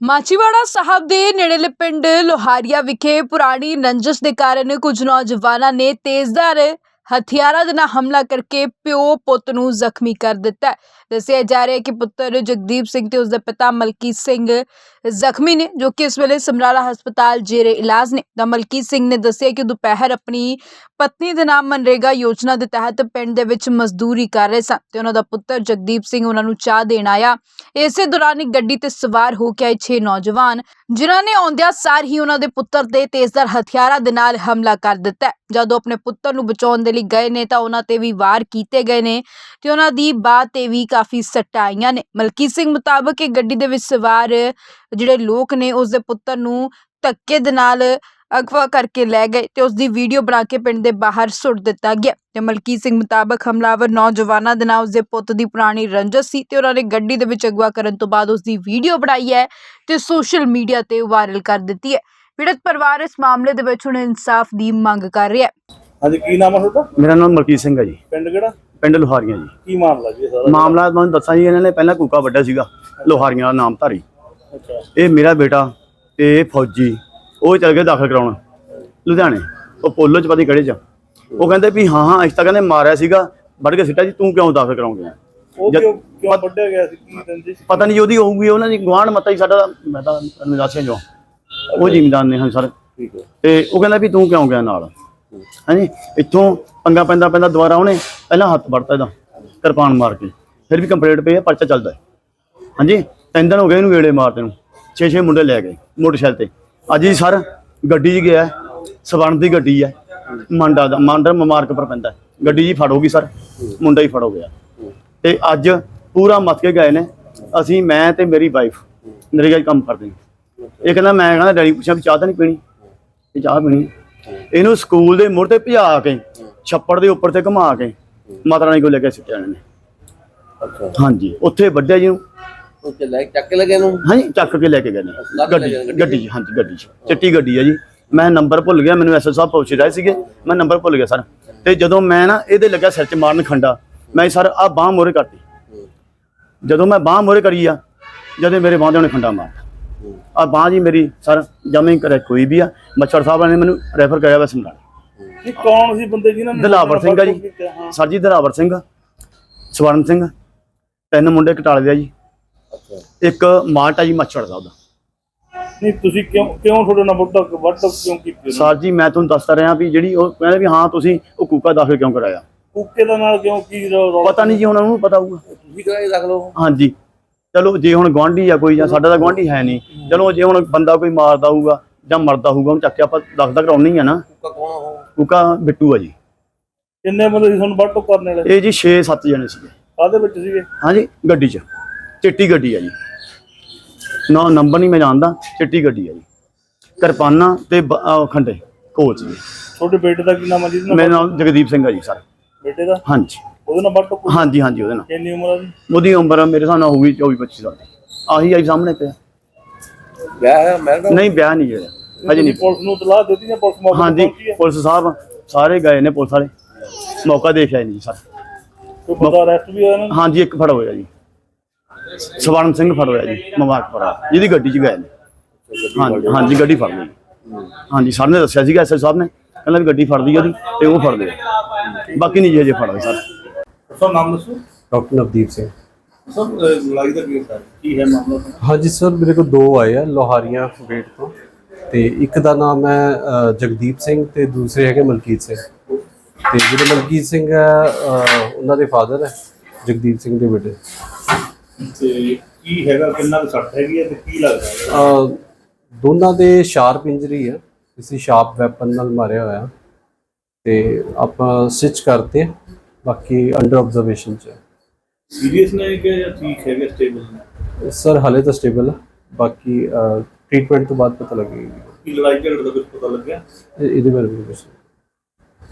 ਮਾਚੀਵਾੜਾ ਸਾਹਿਬ ਦੇ ਨੇੜੇਲੇ ਪਿੰਡ ਲੋਹਾਰੀਆ ਵਿਖੇ ਪੁਰਾਣੀ ਰੰਜਸ ਦੇ ਕਾਰਨ ਕੁਝ ਨੌਜਵਾਨਾਂ ਨੇ ਤੇਜ਼ਧਾਰ ਹਥਿਆਰਾਂ ਦੇ ਨਾਲ ਹਮਲਾ ਕਰਕੇ ਪਿਓ ਪੁੱਤ ਨੂੰ ਜ਼ਖਮੀ ਕਰ ਦਿੱਤਾ ਦੱਸਿਆ ਜਾ ਰਿਹਾ ਹੈ ਕਿ ਪੁੱਤਰ ਜਗਦੀਪ ਸਿੰਘ ਤੇ ਉਸਦੇ ਪਿਤਾ ਮਲਕੀਤ ਸਿੰਘ ਜ਼ਖਮੀ ਨੇ, ਜੋ ਕਿ ਇਸ ਵੇਲੇ ਸਮਰਾਲਾ ਹਸਪਤਾਲ ਜੇਰੇ ਇਲਾਜ ਨੇ। ਤਾਂ ਮਲਕੀਤ ਸਿੰਘ ਨੇ ਦੱਸਿਆ ਕਿ ਦੁਪਹਿਰ ਆਪਣੀ ਪਤਨੀ ਦੇ ਨਾਮ ਮਨਰੇਗਾ ਯੋਜਨਾ ਦੇ ਤਹਿਤ ਪਿੰਡ ਦੇ ਵਿੱਚ ਮਜ਼ਦੂਰੀ ਕਰ ਰਹੇ ਸਨ ਤੇ ਉਹਨਾਂ ਦਾ ਪੁੱਤਰ ਜਗਦੀਪ ਸਿੰਘ ਉਹਨਾਂ ਨੂੰ ਚਾਹ ਦੇਣ ਆਇਆ। ਇਸੇ ਦੌਰਾਨ ਇੱਕ ਗੱਡੀ ਤੇ ਸਵਾਰ ਹੋ ਕੇ ਆਏ 6 ਨੌਜਵਾਨ, ਜਿਨ੍ਹਾਂ ਨੇ ਆਉਂਦਿਆਂ ਸਾਰ ਹੀ ਉਹਨਾਂ ਦੇ ਪੁੱਤਰ ਤੇ ਤੇਜ਼ਧਾਰ ਹਥਿਆਰਾਂ ਦੇ ਨਾਲ ਹਮਲਾ ਕਰ ਦਿੱਤਾ ਹੈ। ਜਦੋਂ ਆਪਣੇ ਪੁੱਤਰ ਨੂੰ ਬਚਾਉਣ ਦੇ ਲਈ ਗਏ ਨੇ ਤਾਂ ਉਹਨਾਂ ਤੇ ਵੀ ਵਾਰ ਕੀਤੇ ਗਏ ਨੇ ਤੇ ਉਹਨਾਂ ਦੀ ਬਾਤ ਤੇ ਵੀ ਕਾਫੀ ਸੱਟਾਂ ਆਈਆਂ ਨੇ। ਮਲਕੀਤ ਸਿੰਘ ਮੁਤਾਬਕ ਇਹ ਗੱਡੀ ਦੇ ਵਿੱਚ ਸਵਾਰ ਜਿਹੜੇ ਲੋਕ ਨੇ ਉਸ ਦੇ ਪੁੱਤਰ ਨੂੰ ਧੱਕੇ ਦੇ ਨਾਲ ਅਗਵਾ ਕਰਕੇ ਲੈ ਗਏ ਤੇ ਉਸ ਦੀ ਵੀਡੀਓ ਬਣਾ ਕੇ ਪਿੰਡ ਦੇ ਬਾਹਰ ਸੁੱਟ ਦਿੱਤਾ ਗਿਆ ਤੇ ਮਲਕੀਤ ਸਿੰਘ ਮੁਤਾਬਕ ਹਮਲਾਵਰ ਨੌਜਵਾਨਾਂ ਦੇ ਨਾਲ ਉਸ ਦੇ ਪੁੱਤ ਦੀ ਪੁਰਾਣੀ ਰੰਜਿਸ਼ ਸੀ ਤੇ ਉਹਨਾਂ ਨੇ ਗੱਡੀ ਦੇ ਵਿੱਚ ਅਗਵਾ ਕਰਨ ਤੋਂ ਬਾਅਦ ਉਸ ਦੀ ਵੀਡੀਓ ਬਣਾਈ ਹੈ ਤੇ ਸੋਸ਼ਲ ਮੀਡੀਆ ਤੇ ਵਾਇਰਲ ਕਰ ਦਿੱਤੀ ਹੈ। ਪੀੜਤ ਪਰਿਵਾਰ ਇਸ ਮਾਮਲੇ ਦੇ ਵਿੱਚ ਹੁਣ ਇਨਸਾਫ ਦੀ ਮੰਗ ਕਰ ਰਿਹਾ ਹੈ। ਹਾਂਜੀ ਕੀ ਨਾਮ ਹੈ ਤੁਹਾਡਾ? ਮੇਰਾ ਨਾਮ ਮਲਕੀਤ ਸਿੰਘ ਹੈ ਜੀ। ਪਿੰਡ ਕਿਹੜਾ? ਪਿੰਡ ਲੋਹਾਰੀਆਂ ਜੀ। ਕੀ ਮਾਮਲਾ ਜੀ ਇਹ ਸਾਰਾ? ਮਾਮਲਾ ਤੁਹਾਨੂੰ ਦੱਸਾਂ ਜੀ ਇਹਨਾਂ ਨੇ ਪਹਿਲਾਂ ਕੂਕਾ ਵੱਡਾ ਸੀਗਾ ਲੋਹਾਰੀਆਂ ਦਾ ਨਾਮ ਧਾਰੀ ਅੱਛਾ ਇਹ ਮੇਰਾ ਬੇਟਾ ਤੇ ਇਹ ਫੌਜੀ ਉਹ ਚੱਲ ਗਏ ਦਾਖਲ ਕਰਾਉਣ ਲੁਧਿਆਣੇ। ਉਹ ਪੋਲੋ ਚ ਪਤਾ ਕਿਹੜੇ ਚ ਉਹ ਕਹਿੰਦੇ ਵੀ ਹਾਂ ਹਾਂ ਅਸੀਂ ਤਾਂ ਕਹਿੰਦੇ ਮਾਰਿਆ ਸੀਗਾ ਵੱਢ ਕੇ ਸਿੱਟਾ ਜੀ ਤੂੰ ਕਿਉਂ ਦਾਖਲ ਕਰਾਉਂਗੇ? ਉਹ ਜਦ- ਕਿਉਂ ਕਿਉਂ ਵੱਢਿਆ ਗਿਆ ਸੀ? ਕੀ ਰੰਜਿਸ਼ ਸੀ? ਪਤਾ ਨਹੀਂ ਉਹਦੀ ਹੋਊਗੀ ਉਹਨਾਂ ਦੀ ਗਵਾਂਢ ਮਤਾ ਹੀ ਸਾਡਾ ਮੈਂ ਤਾਂ ਨਿਵਾਸੀਆਂ ਚੋਂ ਉਹ ਜ਼ਿਮੀਂਦਾਰ ਨੇ ਹਾਂ ਸਰ। ਤੇ ਉਹ ਕਹਿੰਦਾ ਵੀ ਤੂੰ ਕਿਉਂ ਗਿਆ ਨਾਲ? ਹਾਂਜੀ ਇੱਥੋਂ ਪੰਗਾ ਪੈਂਦਾ ਪੈਂਦਾ ਦੁਬਾਰਾ ਉਹਨੇ ਪਹਿਲਾਂ ਹੱਥ ਵੜਤਾ ਇਹਦਾ ਕਿਰਪਾਨ ਮਾਰ ਕੇ। ਫਿਰ ਵੀ ਕੰਪਲੀਟ ਪਈ ਹੈ ਪਰਚਾ ਚੱਲਦਾ ਹੈ। ਹਾਂਜੀ ਤਿੰਨ ਦਿਨ ਹੋ ਗਏ ਇਹਨੂੰ ਵੇੜੇ ਮਾਰਦੇ ਨੂੰ ਛੇ ਛੇ ਮੁੰਡੇ ਲੈ ਗਏ ਮੋਟਰਸਾਈਕਲ ਤੇ। ਅੱਜ ਹੀ ਸਰ ਗੱਡੀ 'ਚ ਗਿਆ ਸਵਰਨ ਦੀ ਗੱਡੀ ਹੈ ਮੰਡਾ ਦਾ ਮੰਡਰ ਮਮਾਰਕ ਪਰ ਪੈਂਦਾ। ਹੈ। ਗੱਡੀ ਜੀ ਫੜੋਗੀ ਸਰ ਮੁੰਡਾ ਹੀ ਫੜੋ ਗਿਆ। ਤੇ ਅੱਜ ਪੂਰਾ ਮੱਤ ਕੇ ਗਏ ਨੇ ਅਸੀਂ ਮੈਂ ਤੇ ਮੇਰੀ ਵਾਈਫ ਨਰੇਗਾ 'ਚ ਕੰਮ ਕਰਦੇ ਹਾਂ ਇਹ ਕਹਿੰਦਾ ਮੈਂ ਕਹਿੰਦਾ ਡੈਡੀ ਪੁੱਛਿਆ ਵੀ ਚਾਹ ਤਾਂ ਨਹੀਂ ਪੀਣੀ? ਵੀ ਚਾਹ ਪੀਣੀ ਇਹਨੂੰ ਸਕੂਲ ਦੇ ਮੁੜ ਤੇ ਭਜਾ ਕੇ ਛੱਪੜ ਦੇ ਉੱਪਰ ਤੇ ਘੁਮਾ ਕੇ ਮਾਤਾ ਰਾਣੀ ਕੋਲ ਲੈ ਕੇ ਸਿੱਟਿਆ ਅੱਛਾ। ਹਾਂਜੀ ਉੱਥੇ ਵੱਡਿਆ ਜੀ ਨੂੰ ਉੱਤੇ ਲੈ ਕੇ ਚੱਕ ਕੇ ਲਗੇ ਨੂੰ ਹਾਂਜੀ ਚੱਕ ਕੇ ਲੈ ਕੇ ਗਏ ਨੇ। ਲੱਦ ਲੈ ਗੱਡੀ ਗਏ ਨੇ ਗੱਡੀ। 'ਚ, ਹਾਂਜੀ ਗੱਡੀ 'ਚ ਚਿੱਟੀ ਗੱਡੀ ਹੈ ਜੀ। ਮੈਂ ਨੰਬਰ ਭੁੱਲ ਗਿਆ ਮੈਨੂੰ ਐਸਐਸ ਸਾਹਿਬ ਪੁੱਛ ਰਹੇ ਸੀਗੇ। ਮੈਂ ਨੰਬਰ ਭੁੱਲ ਗਿਆ ਸਰ। ਤੇ ਜਦੋਂ ਮੈਂ ਨਾ ਇਹਦੇ ਲੱਗਾ ਸਿਰ 'ਚ ਮਾਰਨ ਖੰਡਾ ਮੈਂ ਸਰ ਆ ਬਾਹ ਮੋਰੇ ਕਰਤੀ। ਜਦੋਂ ਮੈਂ ਬਾਹ ਮੋਰੇ ਕਰੀ ਆ ਜਦੋਂ ਮੇਰੇ ਬਾਹ ਦੇ ਉਹਨੇ ਖੰਡਾ ਮਾਰਤਾ। ਆ ਬਾਹ ਜੀ ਮੇਰੀ ਸਰ ਜਮੇ ਕਰੇ ਕੋਈ ਵੀ ਆ ਮੱਛਰ ਸਾਹਿਬ ਨੇ ਮੈਨੂੰ ਰੈਫਰ ਕਰਿਆ ਵਾ ਸਮਰਾਲੇ ਇਹ ਕੌਣ ਸੀ ਬੰਦੇ ਜਿਨ੍ਹਾਂ ਨੇ ਦਿਲਾਵਰ ਸਿੰਘ ਆ ਜੀ? ਹਾਂ ਸਰ ਜੀ ਦਿਲਾਵਰ ਸਿੰਘ ਸਵਰਨ ਸਿੰਘ ਤਿੰਨ ਮੁੰਡੇ ਕਟਾਲੇ ਦੇ ਆ ਜੀ। ਇੱਕ ਮਾਲਟਾ ਜੀ ਮੱਛੜ ਦਾ ਨਹੀਂ ਤੁਸੀਂ ਕਿਉਂ ਕਿਉਂ ਤੁਹਾਡੇ ਨਾਲ ਵੱਡਾ ਵੱਡਾ ਕਿਉਂ ਕੀਤੀ? ਸਰ ਜੀ ਮੈਂ ਤੁਹਾਨੂੰ ਦੱਸਦਾ ਰਿਹਾ ਵੀ ਜਿਹੜੀ ਉਹ ਕਹਿੰਦੇ ਵੀ ਹਾਂ ਤੁਸੀਂ ਉਹ ਕੂਕਾ ਦਾਖਲ ਕਿਉਂ ਕਰਾਇਆ? ਕੁੱਕੇ ਦਾ ਨਾਲ ਕਿਉਂ ਕੀ ਪਤਾ ਨਹੀਂ ਜੀ ਹੁਣ ਉਹਨੂੰ ਪਤਾ ਹੋਊਗਾ। ਤੁਸੀਂ ਕਰਾਈ ਰੱਖ ਲਓ। ਹਾਂਜੀ। ਚਲੋ ਜੇ ਹੁਣ ਗਵਾਂਢੀ ਆ ਕੋਈ ਜਾਂ ਸਾਡਾ ਤਾਂ ਗਵਾਂਢੀ ਹੈ ਨਹੀਂ। ਚਲੋ ਜੇ ਹੁਣ ਬੰਦਾ ਕੋਈ ਮਾਰਦਾ ਹੋਊਗਾ ਜਾਂ ਮਰਦਾ ਹੋਊਗਾ ਉਹਨੂੰ ਚੱਕ ਕੇ ਆਪਾਂ ਦਾਖਲ ਕਰਾਉਣੀ ਆ ਨਾ। ਕੁੱਕਾ ਕੌਣ ਹੋ ਕੂਕਾ ਬਿੱਟੂ ਆ ਜੀ। ਕਿੰਨੇ ਬੰਦੇ ਸੀ ਤੁਹਾਨੂੰ ਵੱਢ ਕਰਨ ਵਾਲੇ? ਇਹ ਜੀ 6-7 ਜਣੇ ਸੀਗੇ। ਕਾਹਦੇ ਵਿੱਚ ਸੀਗੇ? ਹਾਂਜੀ ਗੱਡੀ 'ਚ। ਚਿੱਟੀ ਗੱਡੀ ਆ ਜੀ। ਨਾ ਨੰਬਰ ਨਹੀਂ ਮੈਂ ਜਾਣਦਾ ਚਿੱਟੀ ਗੱਡੀ ਆ ਜੀ। ਕਿਰਪਾਨਾਂ ਤੇ ਬ- ਅਹ ਖੰਡੇ ਕੋਚ ਜੀ। ਤੁਹਾਡੇ ਬੇਟੇ ਦਾ ਕੀ ਨਾਮ ਹੈ ਜਿਹਦੇ ਨਾਲ ਮੇਰਾ ਨਾਮ ਜਗਦੀਪ ਸਿੰਘ ਆ ਜੀ ਸਰ। ਬੇਟੇ ਦਾ? ਹਾਂਜੀ। ਉਹਦੇ ਨਾਲ ਵੱਢ ਹਾਂਜੀ ਹਾਂਜੀ ਉਹਦੇ ਨਾਲ। ਕਿੰਨੀ ਉਮਰ ਆ ਦੀ ਉਹਦੀ ਉਮਰ ਮੇਰੇ ਹਿਸਾਬ ਨਾਲ ਹੋਊਗੀ 24 25 ਸਾਲ ਦੀ। ਆਹੀ ਆਈ ਸਾਹਮਣੇ ਪਿਆ। ਵਿਆਹ ਹੈ ਮੈਰਿਡ ਨਹੀਂ ਵਿਆਹ ਨਹੀਂ ਹੋਇਆ। ਹਜੇ ਨਹੀਂ। ਪੁਲਿਸ ਨੂੰ ਤਲਾਹ ਦਿੱਤੀ ਜਾਂ ਪੁਲਿਸ ਮੌਕੇ ਤੇ ਹਾਂਜੀ ਪਹੁੰਚੀ ਹੈ? ਪੁਲਿਸ ਸਾਹਿਬ ਸਾਰੇ ਗਏ ਨੇ ਪੁਲਿਸ ਵਾਲੇ। ਮੌਕਾ ਦੇਖਿਆ ਨਹੀਂ ਸਰ। ਕੋਈ ਬੰਦਾ ਅਰੈਸਟ ਵੀ ਹੋਇਆ ਨਾ? ਹਾਂਜੀ ਇੱਕ ਫੜ ਹੋਇਆ ਜੀ। ਸਵਰਨ ਸਿੰਘ ਫੜ ਹੋਇਆ ਜੀ ਮੁਬਾਰਕਪੁਰਾ ਜਿਹਦੀ ਗੱਡੀ 'ਚ ਗਏ ਨੇ। ਹਾਂਜੀ ਹਾਂਜੀ ਗੱਡੀ ਫੜ ਲਈ। ਹਾਂਜੀ ਸਰ ਨੇ ਦੱਸਿਆ ਸੀਗਾ ਐਸਐਸ ਸਾਹਿਬ ਨੇ। ਕਹਿੰਦਾ ਵੀ ਗੱਡੀ ਫੜ ਲਈ ਉਹਦੀ ਤੇ ਉਹ ਫੜ ਲਿਆ ਬਾਕੀ ਨਹੀਂ ਜੀ ਹਜੇ ਫੜ ਲਏ ਸਰ। ਸਰ ਨਾਮ ਦੱਸੋ। ਡਾਕਟਰ ਨਵਦੀਪ ਸਿੰਘ। ਸਰ ਲੜਾਈ ਦਾ ਕੀ ਹੈ ਕੀ ਹੈ ਮਾਮਲਾ? ਹਾਂਜੀ ਸਰ ਮੇਰੇ ਕੋਲ ਦੋ ਆਏ ਆ ਲੋਹਾਰੀਆਂ ਵੇਟ ਤੋਂ। ਤੇ ਇੱਕ ਦਾ ਨਾਮ ਹੈ ਜਗਦੀਪ ਸਿੰਘ ਤੇ ਦੂਸਰੇ ਹੈਗੇ ਮਲਕੀਤ ਸਿੰਘ। ਤੇ ਜਿਹੜੇ ਮਲਕੀਤ ਸਿੰਘ ਹੈ ਉਹਨਾਂ ਦੇ ਫਾਦਰ ਹੈ ਜਗਦੀਪ ਸਿੰਘ ਦੇ ਬੇਟੇ। ਤੇ ਕੀ ਹੈਗਾ ਕਿੰਨਾ ਕੁ ਸੱਟ ਹੈਗੀ ਹੈ ਤੇ ਕੀ ਲੱਗਦਾ ਹੈ? ਅ, ਦੋਨਾਂ ਦੇ ਸ਼ਾਰਪ ਇੰਜਰੀ ਹੈ। ਕਿਸੇ ਸ਼ਾਰਪ ਵੈਪਨ ਨਾਲ ਮਾਰਿਆ ਹੋਇਆ। ਤੇ ਆਪਾਂ ਸਟਿਚ ਕਰਤੇ। ਬਾਕੀ ਅੰਡਰ ਆਬਜ਼ਰਵੇਸ਼ਨ ਚ ਹੈ। ਸੀਰੀਅਸ ਨੇ ਕਿ ਜਾਂ ਠੀਕ ਹੈਗੇ ਸਟੇਬਲ ਨੇ? ਸਰ ਹਾਲੇ ਤਾਂ ਸਟੇਬਲ ਹੈ। ਬਾਕੀ ਟ੍ਰੀਟਮੈਂਟ ਤੋਂ ਬਾਅਦ ਪਤਾ ਲੱਗੇਗਾ। ਕੀ ਲੜਾਈ ਝਗੜੇ ਦਾ ਕੁਝ ਪਤਾ ਲੱਗਿਆ? ਇਹ- ਇਹਦੇ ਬਾਰੇ ਵੀ ਕੁਛ